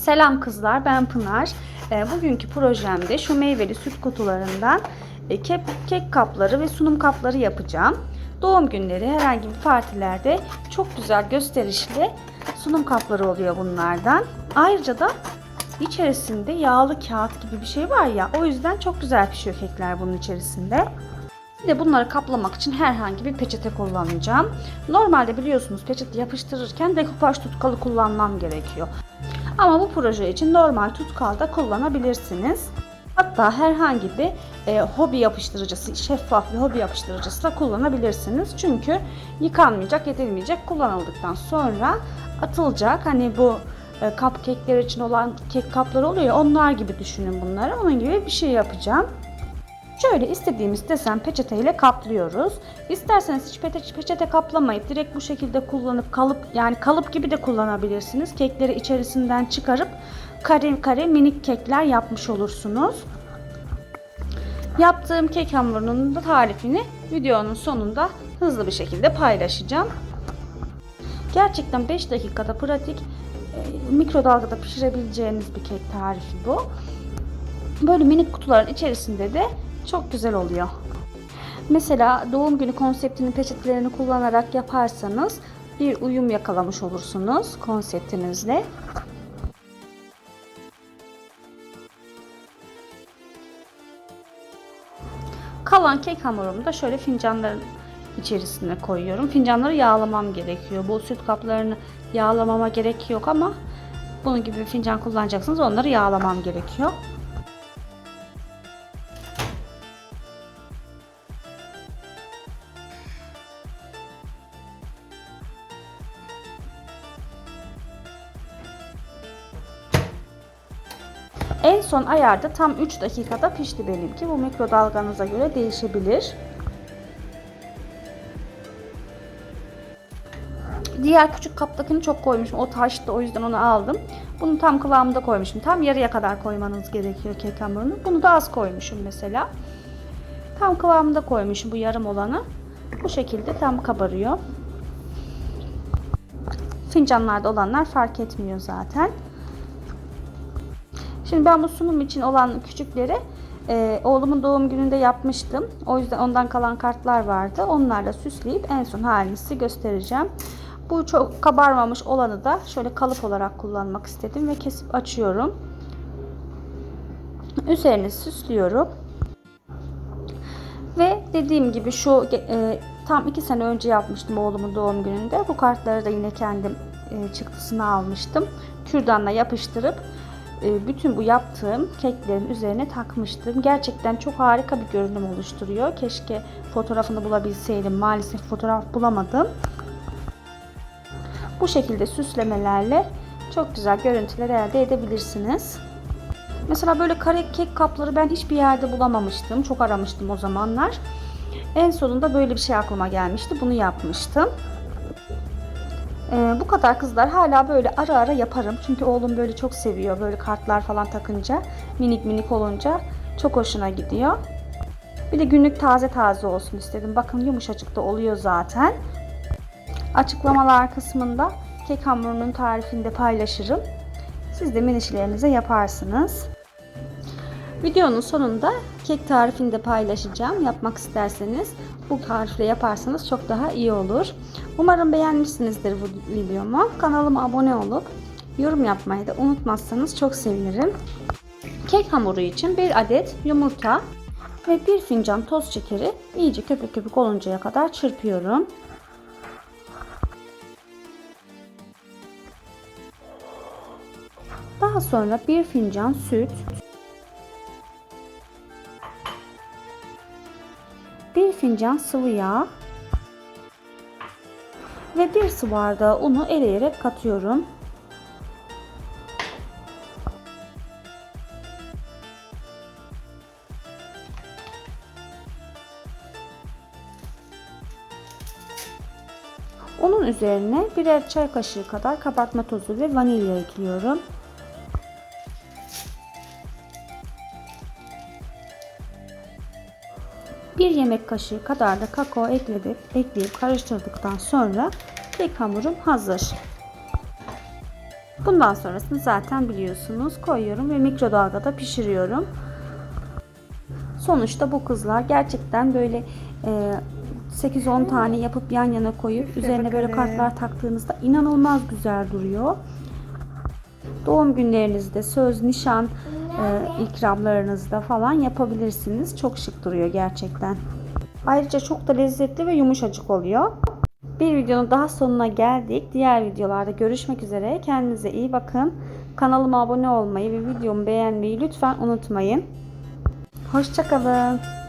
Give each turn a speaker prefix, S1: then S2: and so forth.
S1: Selam kızlar, ben Pınar. E, bugünkü projemde şu meyveli süt kutularından e, kek, kek kapları ve sunum kapları yapacağım. Doğum günleri, herhangi bir partilerde çok güzel gösterişli sunum kapları oluyor bunlardan. Ayrıca da içerisinde yağlı kağıt gibi bir şey var ya, o yüzden çok güzel pişiyor kekler bunun içerisinde. Bir de bunları kaplamak için herhangi bir peçete kullanacağım. Normalde biliyorsunuz peçete yapıştırırken dekopaj tutkalı kullanmam gerekiyor. Ama bu proje için normal tutkal da kullanabilirsiniz. Hatta herhangi bir e, hobi yapıştırıcısı, şeffaf bir hobi yapıştırıcısı da kullanabilirsiniz. Çünkü yıkanmayacak, edilmeyecek, kullanıldıktan sonra atılacak. Hani bu e, cupcake'ler için olan kek kapları oluyor ya, onlar gibi düşünün bunları. Onun gibi bir şey yapacağım. Şöyle istediğimiz desen peçeteyle kaplıyoruz. İsterseniz hiç peçete, kaplamayıp direkt bu şekilde kullanıp kalıp yani kalıp gibi de kullanabilirsiniz. Kekleri içerisinden çıkarıp kare kare minik kekler yapmış olursunuz. Yaptığım kek hamurunun da tarifini videonun sonunda hızlı bir şekilde paylaşacağım. Gerçekten 5 dakikada pratik e, mikrodalgada pişirebileceğiniz bir kek tarifi bu. Böyle minik kutuların içerisinde de çok güzel oluyor. Mesela doğum günü konseptinin peçetelerini kullanarak yaparsanız bir uyum yakalamış olursunuz konseptinizle. Kalan kek hamurumu da şöyle fincanların içerisine koyuyorum. Fincanları yağlamam gerekiyor. Bu süt kaplarını yağlamama gerek yok ama bunun gibi bir fincan kullanacaksınız. Onları yağlamam gerekiyor. En son ayarda tam 3 dakikada pişti benimki. Bu mikrodalganıza göre değişebilir. Diğer küçük kaptakini çok koymuşum. O taştı o yüzden onu aldım. Bunu tam kıvamında koymuşum. Tam yarıya kadar koymanız gerekiyor kek hamurunu. Bunu da az koymuşum mesela. Tam kıvamında koymuşum bu yarım olanı. Bu şekilde tam kabarıyor. Fincanlarda olanlar fark etmiyor zaten. Şimdi ben bu sunum için olan küçükleri e, oğlumun doğum gününde yapmıştım. O yüzden ondan kalan kartlar vardı. Onlarla süsleyip en son halini size göstereceğim. Bu çok kabarmamış olanı da şöyle kalıp olarak kullanmak istedim ve kesip açıyorum. Üzerini süslüyorum. Ve dediğim gibi şu e, tam iki sene önce yapmıştım oğlumun doğum gününde. Bu kartları da yine kendim e, çıktısını almıştım. Kürdanla yapıştırıp bütün bu yaptığım keklerin üzerine takmıştım. Gerçekten çok harika bir görünüm oluşturuyor. Keşke fotoğrafını bulabilseydim. Maalesef fotoğraf bulamadım. Bu şekilde süslemelerle çok güzel görüntüler elde edebilirsiniz. Mesela böyle kare kek kapları ben hiçbir yerde bulamamıştım. Çok aramıştım o zamanlar. En sonunda böyle bir şey aklıma gelmişti. Bunu yapmıştım. Ee, bu kadar kızlar hala böyle ara ara yaparım. Çünkü oğlum böyle çok seviyor. Böyle kartlar falan takınca minik minik olunca çok hoşuna gidiyor. Bir de günlük taze taze olsun istedim. Bakın yumuşacık da oluyor zaten. Açıklamalar kısmında kek hamurunun tarifini de paylaşırım. Siz de minişlerinize yaparsınız. Videonun sonunda kek tarifini de paylaşacağım. Yapmak isterseniz bu tarifle yaparsanız çok daha iyi olur. Umarım beğenmişsinizdir bu videomu. Kanalıma abone olup yorum yapmayı da unutmazsanız çok sevinirim. Kek hamuru için bir adet yumurta ve bir fincan toz şekeri iyice köpük köpük oluncaya kadar çırpıyorum. Daha sonra bir fincan süt, bir fincan sıvı yağ ve bir su bardağı unu eleyerek katıyorum. Unun üzerine birer çay kaşığı kadar kabartma tozu ve vanilya ekliyorum. Bir yemek kaşığı kadar da kakao ekledik, ekleyip karıştırdıktan sonra kek hamurum hazır. Bundan sonrasını zaten biliyorsunuz. Koyuyorum ve mikrodalgada pişiriyorum. Sonuçta bu kızlar gerçekten böyle e, 8-10 tane yapıp yan yana koyup üzerine böyle kartlar taktığınızda inanılmaz güzel duruyor. Doğum günlerinizde söz, nişan e, ikramlarınızda falan yapabilirsiniz. Çok şık duruyor gerçekten. Ayrıca çok da lezzetli ve yumuşacık oluyor. Bir videonun daha sonuna geldik. Diğer videolarda görüşmek üzere. Kendinize iyi bakın. Kanalıma abone olmayı ve videomu beğenmeyi lütfen unutmayın. Hoşçakalın.